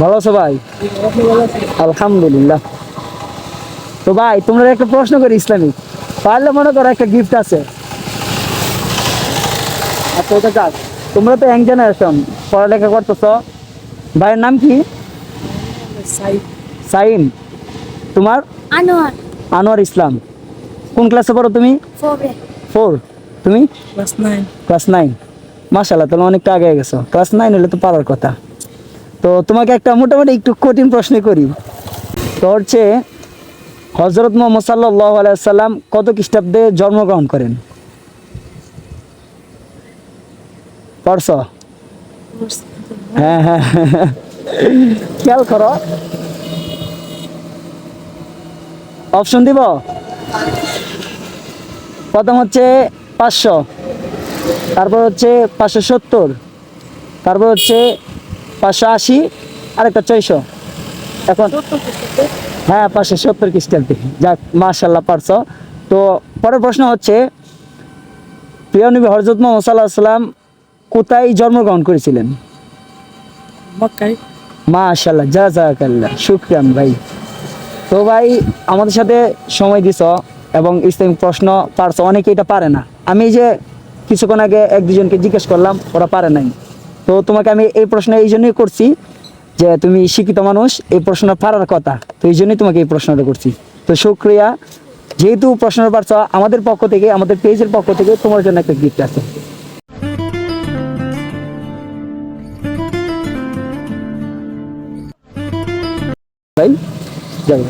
ভালো আছো ভাই? আলহামদুলিল্লাহ। তো ভাই তোমরা একটা প্রশ্ন করি ইসলামিক পারলে মনে করো একটা গিফট আছে। আচ্ছা ওটা কাজ তোমরা তো ইয়াং জেনারেশন পড়ালেখা করতেছ। ভাইয়ের নাম কি? সাইন তোমার? আনোয়ার। আনোয়ার ইসলাম। কোন ক্লাসে পড়ো তুমি? ফোর তুমি? ক্লাস নাইন ক্লাস নাইন মাসাল্লাহ তাহলে অনেকটা আগে গেছো। ক্লাস নাইন হলে তো পারার কথা। তো তোমাকে একটা মোটামুটি একটু কঠিন প্রশ্ন করি। তো হচ্ছে হজরত মোহাম্মদ সাল্লাহ আলাইসাল্লাম কত খ্রিস্টাব্দে জন্মগ্রহণ করেন? পড়ছ? হ্যাঁ হ্যাঁ খেয়াল করো। অপশন দিব? প্রথম হচ্ছে পাঁচশো, তারপর হচ্ছে পাঁচশো সত্তর, তারপর হচ্ছে পাঁচশো আশি আর একটা ছয়শো। এখন হ্যাঁ পাঁচশো সত্তর খ্রিস্টাব্দে যাক মার্শাল্লাহ পারছ। তো পরের প্রশ্ন হচ্ছে প্রিয় নবী হরজত মোহাম্মদ সাল্লাহ সাল্লাম কোথায় জন্মগ্রহণ করেছিলেন? মাশাল্লাহ যা জাকাল্লাহ শুক্রিয়ান ভাই। তো ভাই আমাদের সাথে সময় দিছ এবং ইসলামিক প্রশ্ন পারছ। অনেকে এটা পারে না। আমি যে কিছুক্ষণ আগে এক দুজনকে জিজ্ঞেস করলাম ওরা পারে নাই। তো তোমাকে আমি এই প্রশ্ন এই জন্যই করছি যে তুমি শিক্ষিত মানুষ, এই প্রশ্ন পারার কথা। তো এই জন্যই তোমাকে এই প্রশ্নটা করছি। তো শুক্রিয়া যেহেতু প্রশ্নটা পারছ, আমাদের পক্ষ থেকে, আমাদের পেজের পক্ষ থেকে তোমার জন্য একটা গিফট আছে। ভাই যাব